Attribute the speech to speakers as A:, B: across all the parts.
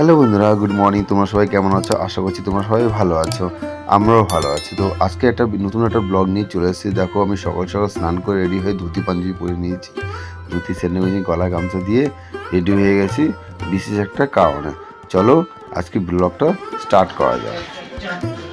A: Hello বন্ধুরা good morning তোমরা সবাই কেমন আছো? আশা করছি তোমরা সবাই ভালো আছো, আমরাও ভালো আছি। তো আজকে একটা নতুন একটা ব্লগ নিয়ে চলে এসেছি। দেখো, আমি সকাল সকাল স্নান করে রেডি হয়ে ধুতি পাঞ্জাবি পরে নিয়েছি। ধুতি মেঝে গলা, গামছা দিয়ে রেডি হয়ে গেছি বিশেষ একটা কারণে। চলো, আজকে ব্লগটা স্টার্ট করা যায়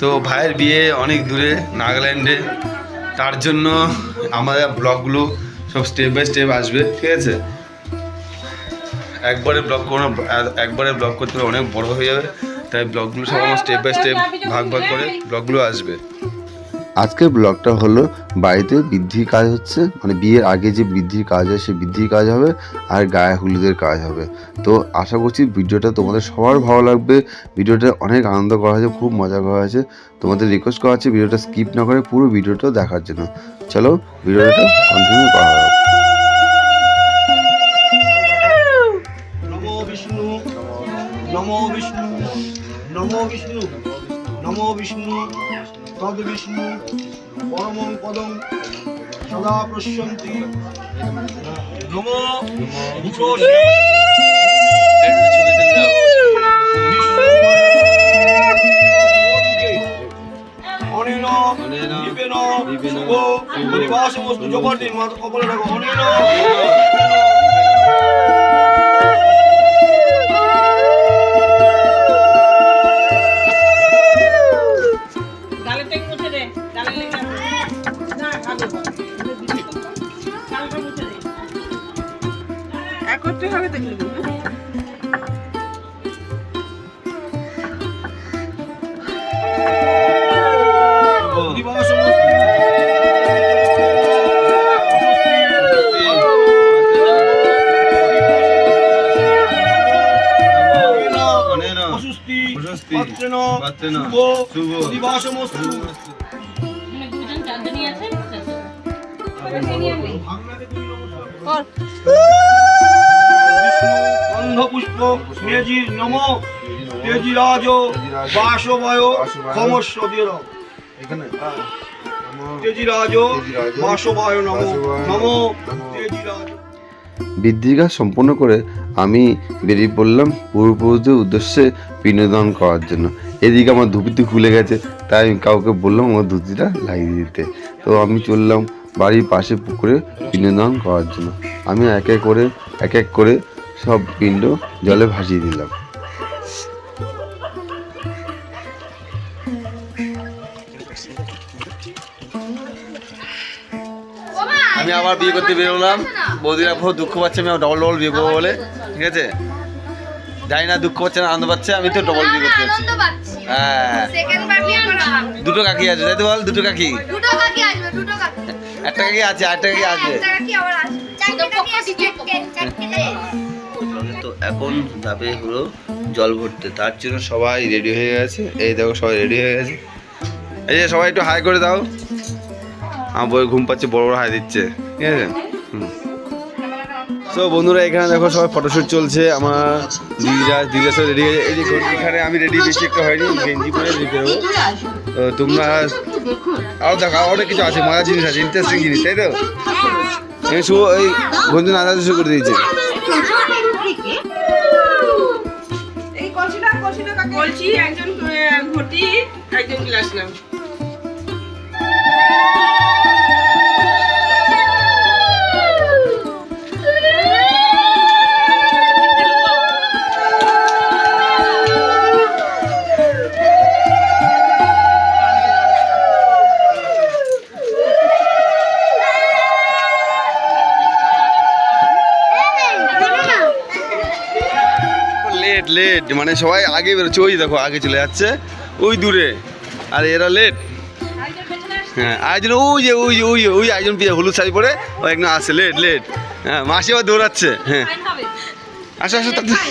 B: তো ভাইয়ের বিয়ে অনেক দূরে, নাগাল্যান্ডে। তার জন্য আমাদের ব্লগগুলো সব স্টেপ বাই স্টেপ আসবে, ঠিক আছে? একবারে ব্লগ কোনো একবারে ব্লগ করতে অনেক বড় হয়ে যাবে। তাই ব্লগগুলো সব আমার স্টেপ বাই স্টেপ ভাগ ভাগ করে ব্লগগুলো আসবে।
A: আজকের ব্লগটা হলো বাড়িতে বৃদ্ধির কাজ হচ্ছে মানে বিয়ের আগে যে বৃদ্ধির কাজ হয় সেই বৃদ্ধির কাজ হবে, আর গায়ে হলুদের কাজ হবে। তো আশা করছি ভিডিওটা তোমাদের সবার ভালো লাগবে। ভিডিওটা অনেক আনন্দ করা হয়েছে, খুব মজা করা হয়েছে। তোমাদের রিকোয়েস্ট করা হচ্ছে, ভিডিওটা স্কিপ না করে পুরো ভিডিওটা দেখার জন্য। চলো, ভিডিওটা কন্টিনিউ করা হবে
C: নমো বিষ্ণু নমো বিষ্ণু নমো বিষ্ণু তদ বিষ্ণু পরমং পদং সদা প্রশন্তি। নমো অনেন জগৎ মাত কপালে রাখো। অনেন শুভ, পরিবাসমস্তু
D: মানে দুজন চারজনই আছে?
C: মেজি নম
A: এখানে?
C: নম নম
A: বৃদ্ধির কাজ সম্পূর্ণ করে আমি বেরিয়ে পড়লাম পূর্বপুরুষদের উদ্দেশ্যে বিনোদন করার জন্য। এদিকে আমার ধুতিটি খুলে গেছে, তাই আমি কাউকে বললাম আমার ধুতিটা লাগিয়ে দিতে। তো আমি চললাম বাড়ির পাশে পুকুরে বিনোদন করার জন্য। আমি এক এক করে, এক এক করে সব পিণ্ড জলে ভাসিয়ে দিলাম।
B: আমি আবার বিয়ে করতে বেরোলাম। বৌদিরা বহু দুঃখ পাচ্ছে আমি ডবল ডবল বিয়ে করব বলে। ঠিক আছে? জানি না দুঃখ পাচ্ছে না আনন্দ পাচ্ছে আমি তো ডবল বিয়ে করতে
E: পাচ্ছি
B: হ্যাঁ। দুটো কাকি আছে তাই তো বল? দুটো কাকি?
E: দুটো কাকি আসবে দুটো কাকি
B: একটা কাকি আছে। আরেকটা কাকি আসবে এখন যাবে হলো জল ভরতে। তার জন্য সবাই রেডি হয়ে গেছে। এই দেখো সবাই রেডি হয়ে গেছে। এই যে সবাই একটু হাই করে দাও। আমার বই ঘুম পাচ্ছে, বড় বড় হাই দিচ্ছে। ঠিক আছে? তো বন্ধুরা, এখানে দেখো সবাই ফটোশ্যুট চলছে। আমার দিদিরা দিদিরা সব রেডি হয়ে এই যে এখানে আমি রেডি বেশি একটা হয়নি, গেঞ্জি পরে রেডি করব। তো তোমরা আরও দেখো অনেক কিছু আছে, মজার জিনিস আছে ইন্টারেস্টিং জিনিস, তাই তো? আমি শুভ এই বন্ধু নাচা শুরু করে দিয়েছে।
D: বলছি একজন ঘটি একজন গ্লাস নাও।
B: মানে সবাই আগে বেরোচ্ছে ওই দেখো আগে চলে যাচ্ছে ওই দূরে। আর এরা লেট হ্যাঁ আয়োজন ওই যে ওই যে ওই ওই পিয়ে হলুদ শাড়ি পরে ও একজন আসে লেট লেট হ্যাঁ মাসি আবার দৌড়াচ্ছে হ্যাঁ। আসো আসো তাড়াতাড়ি।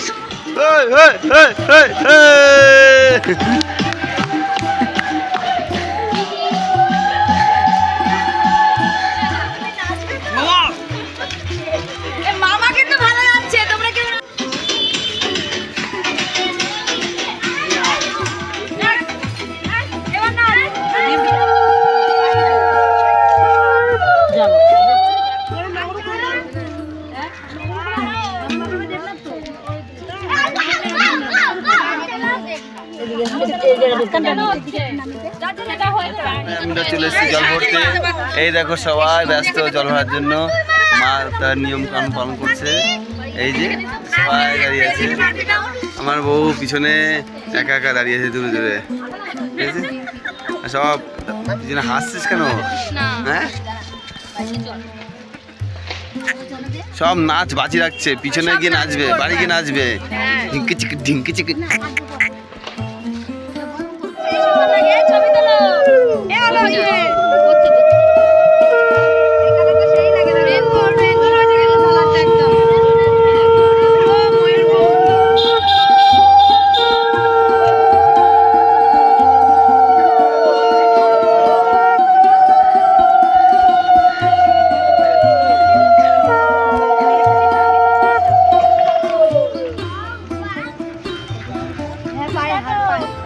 B: আমরা জল ভরতে। এই দেখো সবাই ব্যস্ত জল ভরার জন্য। মা তার নিয়ম কানুন পালন করছে। এই যে সবাই দাঁড়িয়ে আছে। আমার বউ পিছনে একা একা দাঁড়িয়ে আছে দূরে দূরে। সব, পিছনে হাসছিস কেন? হ্যাঁ? সব নাচ বাজি রাখছে। পিছনে গিয়ে নাচবে, বাড়ি গিয়ে নাচবে। ঢিঙ্কি চিকি ঢিঙ্কি চিকি। Bye. Bye.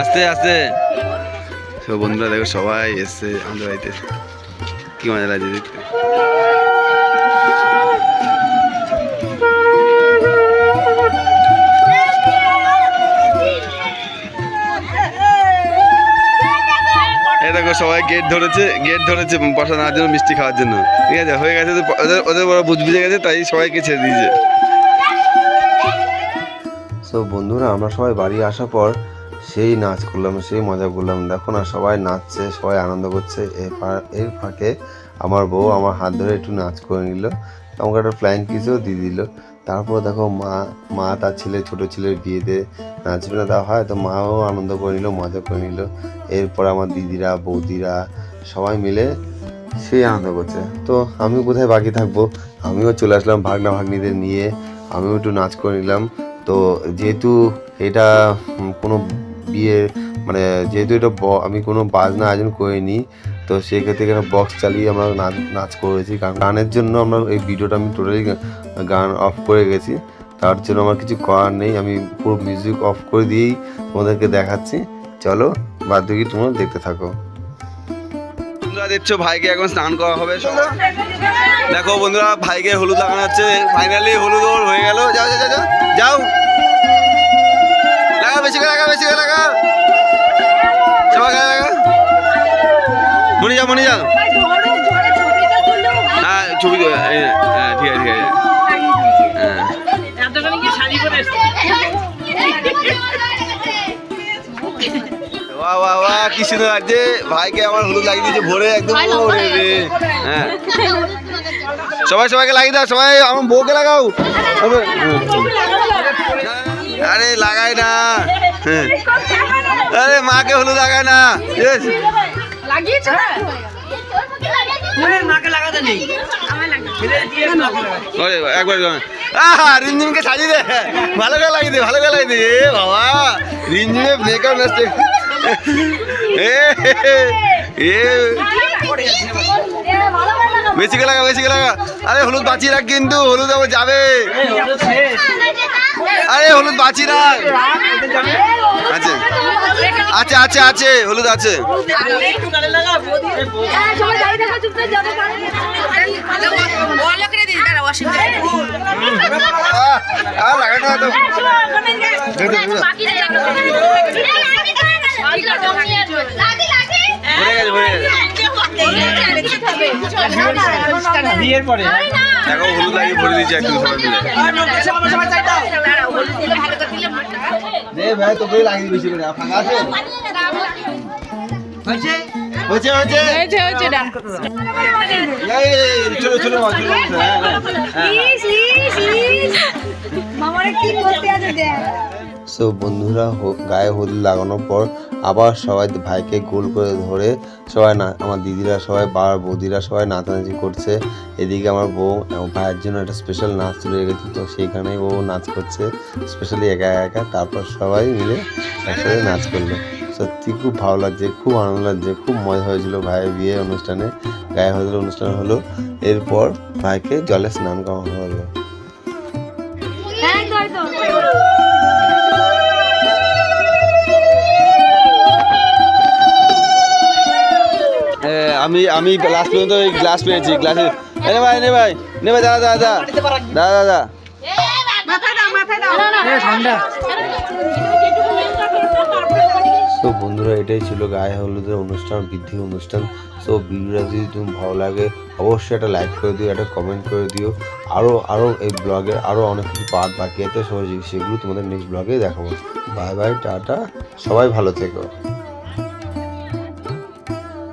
B: আস্তে আস্তে। সব বন্ধুরা দেখো সবাই এসছে আমাদের বাড়িতে কি মজা লাগছে দেখতে। এই দেখো, সবাই গেট ধরেছে গেট ধরেছে বসা নেওয়ার জন্য মিষ্টি খাওয়ার জন্য। ঠিক আছে, হয়ে গেছে তো, ওদের ওদের বুঝ বুঝে গেছে, তাই সবাইকে ছেড়ে দিয়েছে।
A: সো বন্ধুরা, আমরা সবাই বাড়ি আসার পর সেই নাচ করলাম, সেই মজা করলাম। দেখো না, সবাই নাচছে, সবাই আনন্দ করছে। এর ফাঁকে আমার বউ আমার হাত ধরে একটু নাচ করে নিল। আমাকে একটা ফ্লাইং কিসও দিয়ে দিল। তারপর দেখো মা মা তার ছেলে, ছোট ছেলের বিয়েতে নাচবে না দেওয়া হয়, তো মাও আনন্দ করে নিল, মজা করে নিল। এরপর আমার দিদিরা, বৌদিরা সবাই মিলে সেই আনন্দ করছে। তো আমি কোথায় বাকি থাকব? আমিও চলে আসলাম ভাগনা ভাগ্নিদের নিয়ে, আমিও একটু নাচ করে নিলাম। তো যেহেতু এটা কোনো বিয়ে মানে যেহেতু এটা আমি কোনো বাজনা আয়োজন করিনি, তো সেই ক্ষেত্রে এখানে বক্স চালিয়ে আমরা নাচ নাচ করেছি। কারণ গানের জন্য আমরা এই ভিডিওটা আমি টোটালি গান অফ করে গেছি। তার জন্য আমার কিছু করার নেই আমি পুরো মিউজিক অফ করে দিয়েই তোমাদেরকে দেখাচ্ছি। চলো বাদ তোমরা দেখতে থাকো।
B: বন্ধুরা দেখছ ভাইকে এখন স্নান করা হবে। দেখো বন্ধুরা ভাইকে হলুদ লাগানো হচ্ছে। ফাইনালি হলুদ হয়ে গেল। যাও যাও যাও, যাও। যাও। লাগা বেশি করে লাগা বেশি করে লাগা। সবাই লাগা মনে যাও মনে যাও হ্যাঁ ছবি হ্যাঁ। বাহ বাহ কি সুন্দর লাগছে ভাইকে আমার হলুদ লাগিয়ে দিয়েছে ভরে একদম রে। হ্যাঁ। সবাই সবাইকে লাগিয়ে দাও সবাই আমার বউকে লাগাও। আরে লাগাই না। হ্যাঁ। আরে মাকে হলুদ লাগায় না। ওরে একবার রিমঝিমকে সাজিয়ে দে। ভালো করে লাগিয়ে দে ভালো করে লাগিয়ে দে। বাবা রিমঝিমে মেকআপ বেশি করে লাগা বেশি করে লাগা আরে হলুদ বাঁচিয়ে রাখ কিন্তু হলুদ আবার যাবে। আরে হলুদ বাঁচিয়ে রাখ। আছে। আছে আছে আছে হলুদ আছে। লাগানো
C: বিয়ের পরে
B: দেখো হলুদ লাগিয়ে ভরে দিয়েছে একদম সবাই মিলে ভাই তোকে লাগিয়ে বেশি করে ফাঁকা আছে হয়েছে হয়েছে
D: হয়েছে হয়েছে না
B: এই, চলো চলো হ্যাঁ, হ্যাঁ, হ্যাঁ।
E: মামারে কি করতে আছে দেখ
A: সো বন্ধুরা গায়ে হলুদ লাগানোর পর আবার সবাই ভাইকে গোল করে ধরে সবাই না, আমার দিদিরা সবাই বাবার বৌদিরা সবাই নাচানাচি করছে। এদিকে আমার বউ ভাইয়ের জন্য একটা স্পেশাল নাচ তুলে রেখেছি তো সেইখানেই ও নাচ করছে স্পেশালি একা একা। তারপর সবাই মিলে একসাথে নাচ করল। সত্যি খুব ভালো লাগছে, খুব আনন্দ লাগছে, খুব মজা হয়েছিল ভাইয়ের বিয়ে অনুষ্ঠানে। গায়ে হলুদের অনুষ্ঠান হলো, এরপর ভাইকে জলে স্নান করানো হলো।
B: আমি আমি লাস্ট পর্যন্ত ওই গ্লাস পেয়েছি গ্লাসে এ। নে ভাই নে ভাই নে ভাই দাদা দাদা দাদা দাদা
A: তো বন্ধুরা এটাই ছিল গায়ে হলুদের অনুষ্ঠান বৃদ্ধি অনুষ্ঠান। তো ভিডিওটা যদি তুমি ভালো লাগে অবশ্যই একটা লাইক করে দিও একটা কমেন্ট করে দিও। আরও আরও এই ব্লগে আরও অনেক কিছু পার্ট বাকি আছে সবাই সেগুলো তোমাদের নেক্সট ব্লগে দেখাবো। Bye bye tata. সবাই ভালো থেকো।